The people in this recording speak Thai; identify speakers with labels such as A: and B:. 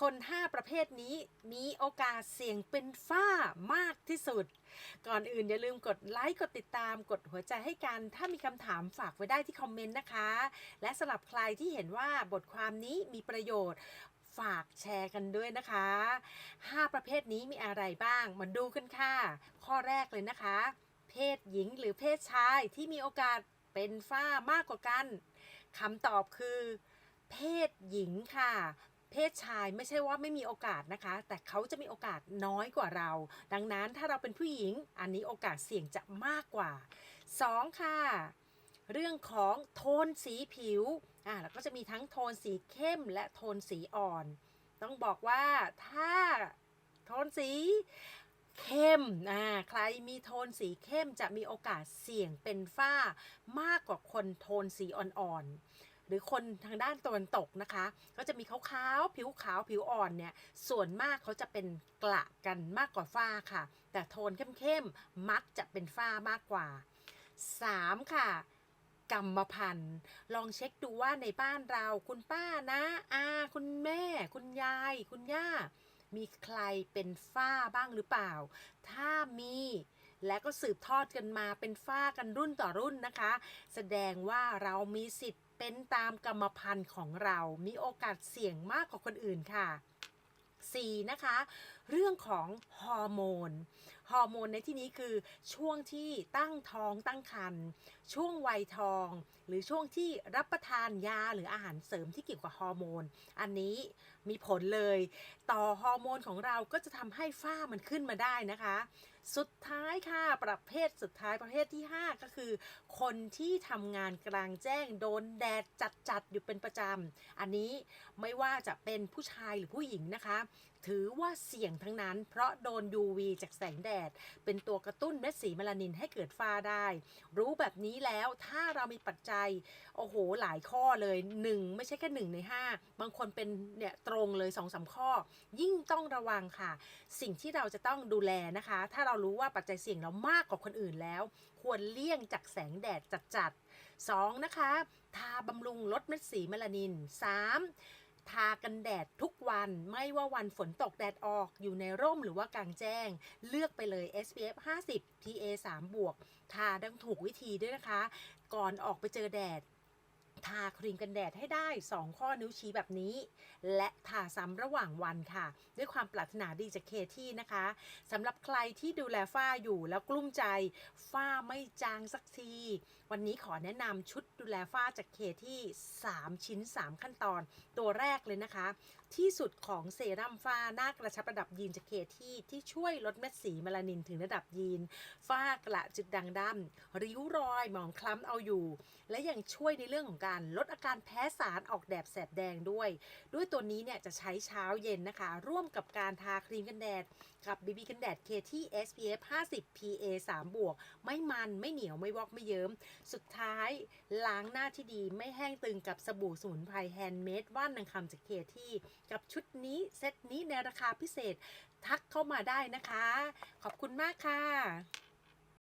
A: คน 5 ประเภทนี้มีโอกาสเสี่ยงเป็นฝ้ามากที่สุด ก่อนอื่นอย่าลืมกดไลค์กดติดตามกดหัวใจให้กัน ถ้ามีคำถามฝากไว้ได้ที่คอมเมนต์นะคะ และสำหรับใครที่เห็นว่าบทความนี้มีประโยชน์ฝากแชร์กันด้วยนะคะ 5 ประเภทนี้มีอะไรบ้าง มาดูกันค่ะ ข้อแรกเลยนะคะ เพศหญิงหรือเพศชายที่มีโอกาสเป็นฝ้ามากกว่ากันคำตอบคือ เพศหญิงค่ะ เพศชายไม่ใช่ว่าไม่มีโอกาสนะคะ แต่เขาจะมีโอกาสน้อยกว่าเรา ดังนั้นถ้าเราเป็นผู้หญิงอันนี้โอกาสเสี่ยงจะมากกว่า 2 ค่ะ เรื่องของโทนสีผิวอ่าแล้วก็จะมีทั้งโทนสีเข้มและโทนสีอ่อน ต้องบอกว่าถ้าโทนสีเข้มอ่าใครมีโทนสีเข้มจะมีโอกาสเสี่ยงเป็นฝ้ามากกว่าคนโทนสีอ่อนๆ หรือคนทางด้านตะวันตกนะคะ ก็จะมีขาวๆผิวขาวผิวอ่อนเนี่ยส่วนมากเขาจะเป็นกระกันมากกว่าฝ้าค่ะ แต่โทนเข้มๆมักจะเป็นฝ้ามากกว่า 3 ค่ะกรรมพันธุ์ลองเช็คดูว่าในบ้านเรา คุณป้านะอาคุณแม่ คุณยาย คุณย่า มีใครเป็นฝ้าบ้างหรือเปล่า ถ้ามี และก็สืบทอดกันมาเป็นฝ้ากันรุ่นต่อรุ่นนะคะ แสดงว่าเรามีสิทธิ์เป็นตามกรรมพันธุ์ของเรา มีโอกาสเสี่ยงมากกว่าคนอื่นค่ะ 4. นะคะ เรื่องของฮอร์โมน ฮอร์โมนในที่นี้คือช่วงที่ตั้งท้องตั้งครรภ์ช่วงวัยทอง หรือช่วงที่รับประทานยาหรืออาหารเสริมที่เกี่ยวกับฮอร์โมน อันนี้มีผลเลย ต่อฮอร์โมนของเราก็จะทำให้ฝ้ามันขึ้นมาได้นะคะ สุดท้ายค่ะประเภทสุดท้ายประเภทที่ 5 ก็คือ คนที่ทำงานกลางแจ้งโดนแดดจัดๆอยู่เป็นประจำอันนี้ไม่ว่าจะเป็นผู้ชายหรือผู้หญิงนะคะ ถือว่าเสี่ยงทั้งนั้น เพราะโดน UV จากแสงแดด เป็นตัวกระตุ้นเม็ดสีเมลานินให้เกิดฝ้าได้ รู้แบบนี้แล้วถ้าเรามีปัจจัย โอ้โห หลายข้อเลย 1 ไม่ใช่แค่ 1 ใน 5 บางคนเป็นเนี่ยตรงเลย2อสข้อ ยิ่งต้องระวังค่ะ สิ่งที่เราจะต้องดูแลนะคะ ถ้าเรารู้ว่าปัจจัยเสี่ยงเรามากกว่าคนอื่นแล้ว ควรเลี่ยงจากแสงแดดจัดๆ 2. นะคะ ทาบำรุงลดเม็ดสีเมลานิน 3. ทากันแดดทุกวันไม่ว่าวันฝนตกแดดออกอยู่ในร่มหรือว่ากลางแจ้ง เลือกไปเลย SPF 50 PA 3บวกทาดังถูกวิธีด้วยนะคะ ก่อนออกไปเจอแดด ทาครีมกันแดดให้ได้ 2 ข้อนิ้วชี้แบบนี้ และทาซ้ำระหว่างวันค่ะ ด้วยความปรารถนาดีจากเคที่นะคะสำหรับใครที่ดูแลฝ้าอยู่แล้วกลุ้มใจ ฝ้าไม่จางสักที วันนี้ขอแนะนำชุดดูแลฝ้าจากเคที่ 3 ชิ้น 3 ขั้นตอน ตัวแรกเลยนะคะที่สุดของเซรั่มฝ้าหน้ากระชับระดับยีนจากเคที่ที่ช่วยลดเม็ดสีเมลานินถึงระดับยีน ฝ้ากระจุดด่างดำริ้วรอยหมองคล้ำเอาอยู่ และยังช่วยในเรื่องของการลดอาการแพ้สารออกแดดแสบแดงด้วย ด้วยตัวนี้เนี่ยจะใช้เช้าเย็นนะคะ ร่วมกับการทาครีมกันแดด กับ BB กันแดด KT SPF 50 PA 3 บวก ไม่มันไม่เหนียวไม่วอกไม่เยิ้ม สุดท้ายล้างหน้าที่ดีไม่แห้งตึงกับสบู่สมุนไพรแฮนด์เมดว่านนางคำจากเคที่ กับชุดนี้เซตนี้ในราคาพิเศษทักเข้ามาได้นะคะ ขอบคุณมากค่ะ